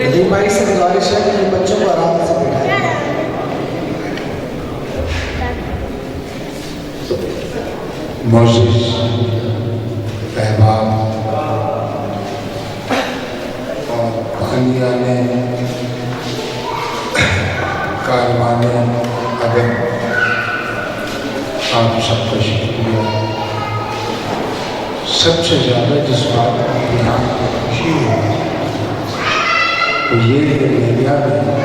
ندیم بھائی سے گزارش ہے کہ بچوں کو آرام سے بٹھائیں احباب اور بہانیانے کاروانے ادب آپ سب کو شکریہ۔ سب سے زیادہ جس بات کو اپنے خوشی ہوتی ہے وہ یہ ہے میڈیا میں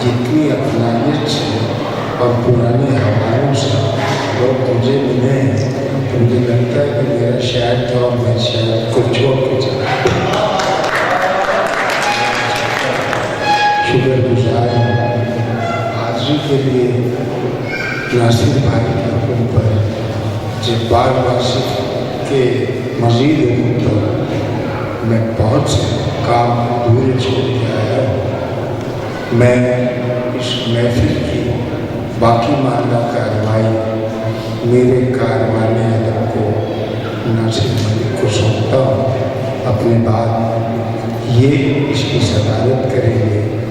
جتنی اپنائیت سے اور پرانے حوالوں سے لوگ مجھے ملے ہیں تو مجھے لگتا ہے کہ میرا شاید تو اور میں شاید کو چھوڑ کے چلا شکر گزار ہوں حاضری کے لیے ناصر بھائی کے اوپر جب بار بار صرف کہ مزید ان میں بہت سے کام دور چھوڑ کے آیا ہوں میں اس محفل کی باقی ماندہ کارروائی میرے کاروانے ادب کو ناصر ملک کو سونپتا ہوں۔ اپنے بعد یہ اس کی صدارت کریں گے۔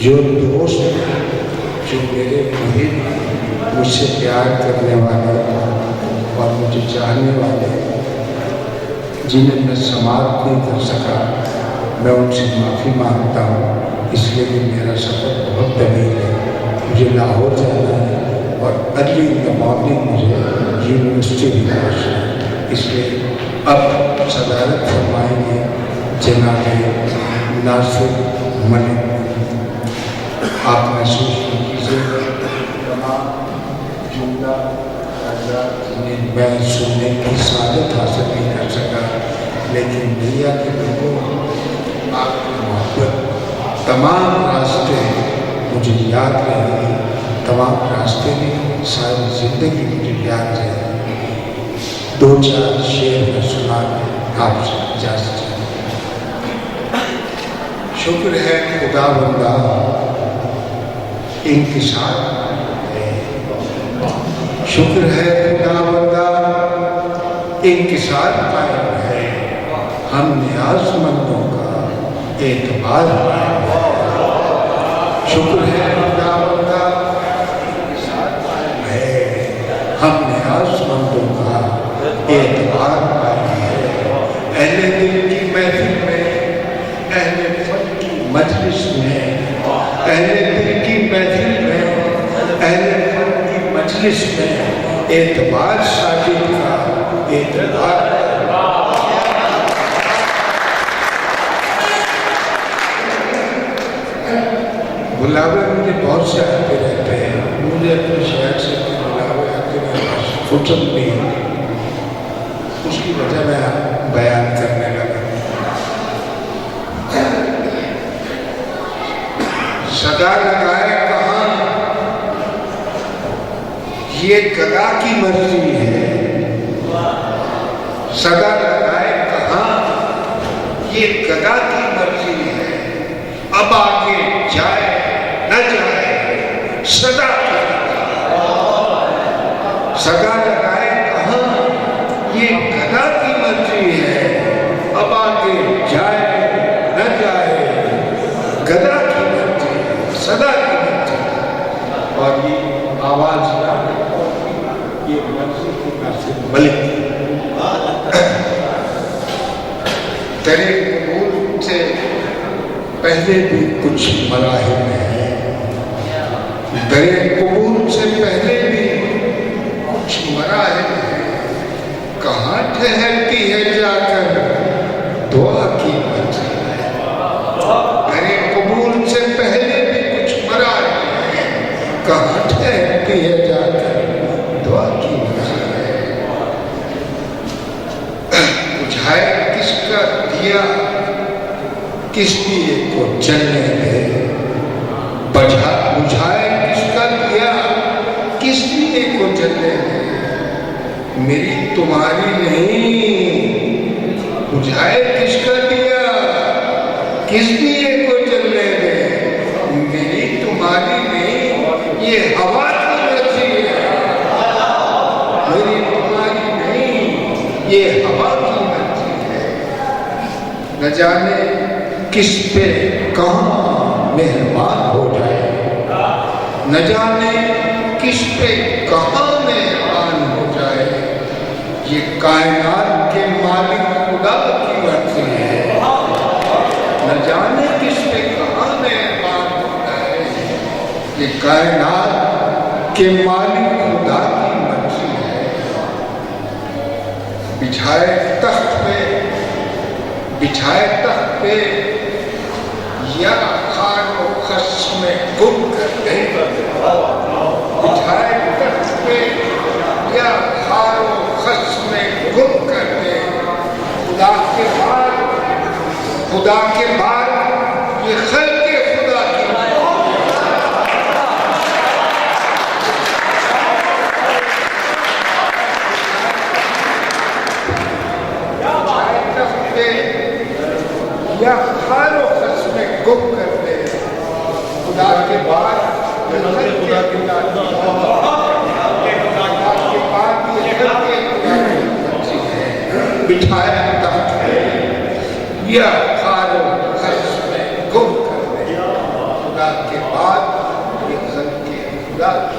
جو دوست جو میرے محب مجھ سے پیار کرنے والے اور مجھے چاہنے والے جنہیں میں سماعت نہیں کر سکا میں ان سے معافی مانگتا ہوں، اس لیے کہ میرا سفر بہت طویل ہے، مجھے لاہور جانا ہے اور ارلی ان دا مارننگ مجھے یونیورسٹی بھی پہنچنا ہے۔ اس لیے اب صدارت فرمائیں گے جناب ناصر ملک۔ آپ محسوس کیجیے جملہ حضرات نے میں سننے کی سعادت حاصل نہیں کر سکا۔ لیکن میاں کے لوگوں، آپ کی محبت، تمام راستے مجھے یاد رہے تمام راستے میں ساری زندگی مجھے یاد رہے دو چار شعر میں سنا کے آپ سے اجازت شکر ہے خدا بندہ ان کے ساتھ شکر ہے خدا بندہ انکسار قائم ہے۔ ہم نیاز مندوں کا اعتبار ہے۔ شکر ہے خدا بندہ ہے۔ ہم نیاز مندوں کا اعتبار قائم ہے۔ اہل دل کی محفل میں، اہل فن کی مجلس میں، اہل دل مجلس میں اعتبار ثابت کا اعتبار۔ بلاوے مجھے بہت سے آتے رہتے ہیں۔ مجھے اپنے شہر سے بلاوے آتے میں فٹن نہیں اس کی وجہ میں بیان کرنے لگا۔ سدا لگا یہ گدا کی مرضی ہے۔ سدا لگائے کہاں؟ یہ گدا کی مرضی ہے۔ اب آگے جائے، نہ جائے سدا سدا ملک تیرے قبول سے پہلے بھی کچھ مراحل میں ہیں تیرے قبول سے پہلے بھی کچھ مراحل ہیں کہاں ٹھہرتی ہے جا کر دعا کی تیرے سے پہلے بھی کچھ کہاں ٹھہرتی ہے جا کر دعا کی اس کا دیا کس لیے کو جلنے دے بجھا بجھائے اس کا دیا کس لیے کو جلنے دے میری تمہاری نہیں بجھائے کس کا دیا کس لیے کو جلنے دے میری تمہاری نہیں یہ ہوا نہ جانے کس پہ کہاں مہربان ہو جائے۔ نہ جانے کس پہ کہاں مہربان ہو جائے۔ یہ کائنات کے مالک خدا کی مرضی ہے۔ نہ جانے کس پہ کہاں مہربان ہو جائے۔ یہ کائنات کے مالک خدا کی مرضی ہے۔ بچھائے تخت بچھائے تخت پہ یا خان و خشم میں گم کر کہیں پر بچھائے تخت پہ یا خان و خشم میں گم کر کے خدا کے بعد خدا کے بعد اٹھایا تھا یا خار و خرش میں گم کر دے خدا کے بعد یہ زن کے خدا کی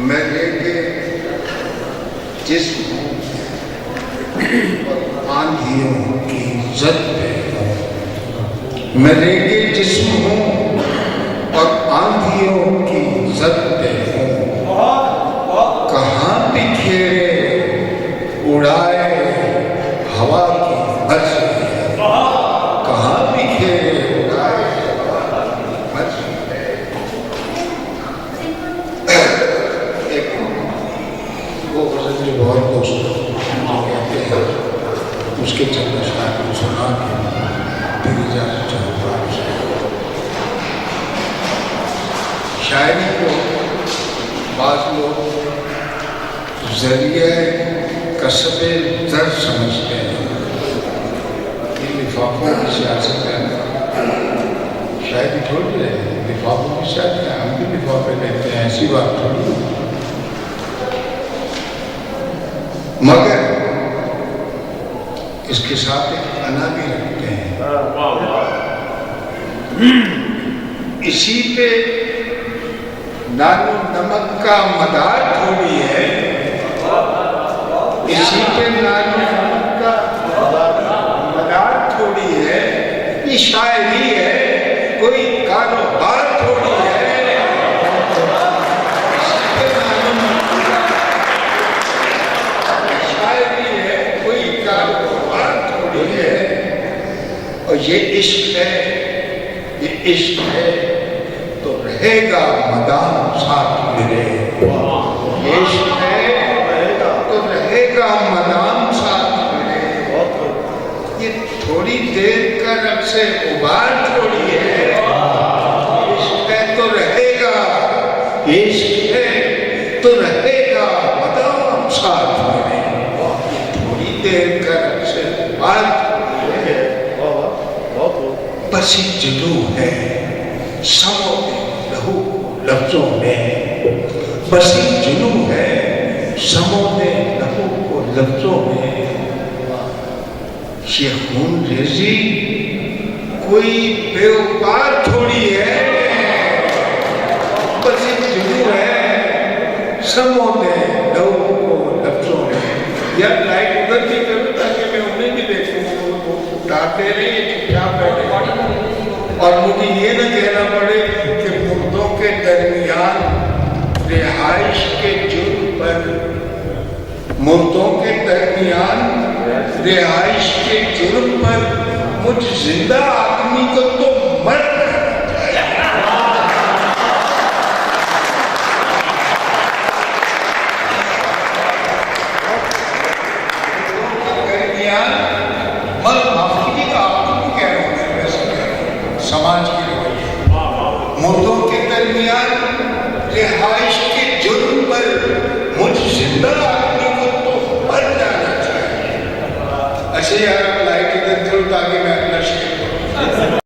میں نے کہ جسم اور آندھیوں کی زد میں ریگے جسم ہوں اور آندھیوں کی زد پہ ہوں۔ کہاں بکھیرے اڑائے ہوا کی بچ کہاں بکھیرے اڑائے ہوا کی بچ ایک وہ غزل جو بہت دوست کہتے ہیں۔ اس کے چند اشعار کو سنا کے۔ تیری جانا شاعری کو بعض لوگ ذریعہ کسب در سمجھتے ہیں۔ یہ لفافوں کی سیاست ہے۔ شاعری تھوڑی ہے لفافوں کی سیاست ہے۔ ہم بھی لفافے لیتے ہیں، ایسی بات تھوڑی مگر اس کے ساتھ ایک انا بھی ہے۔ ہاں، ہاں۔ اسی پہ نان و نمک کا مدار تھوڑی ہے۔ اسی پہ نان و نمک کا مدار تھوڑی ہے۔ یہ شاعری یہ عشق ہے، یہ عشق ہے، تو رہے گا مدام ساتھ میرے۔ عشق ہے، تو رہے گا مدام ساتھ میرے۔ یہ تھوڑی دیر کا رب سے ابار تھوڑی ہے۔ عشق ہے، تو رہے گا۔ عشق ہے، تو رہے گا مدام ساتھ سی جدو ہے سموں لہو لفظوں میں بسی جنو ہے سمو میں لہو کو لفظوں میں یہ ریزی کوئی بے اوپار تھوڑی ہے بسی جنو ہے سمو میں لہو کو لفظوں میں یا لائٹ ادھر کی کروں تاکہ میں انہیں بھی دیکھوں وہ ڈانٹے ہیں اور مجھے یہ نہ کہنا پڑے کہ مردوں کے درمیان رہائش کے جرم پر مردوں کے درمیان رہائش کے جرم پر مجھ زندہ آدمی کو تو مر درمیان سماج کی رویے مردوں کے درمیان رہائش کے جرم پر مجھ زندہ آدمی کو تو بھر جانا چاہیے۔ اچھا ایسے یار آپ لائٹ ادھر تاکہ میں اپنا شیئر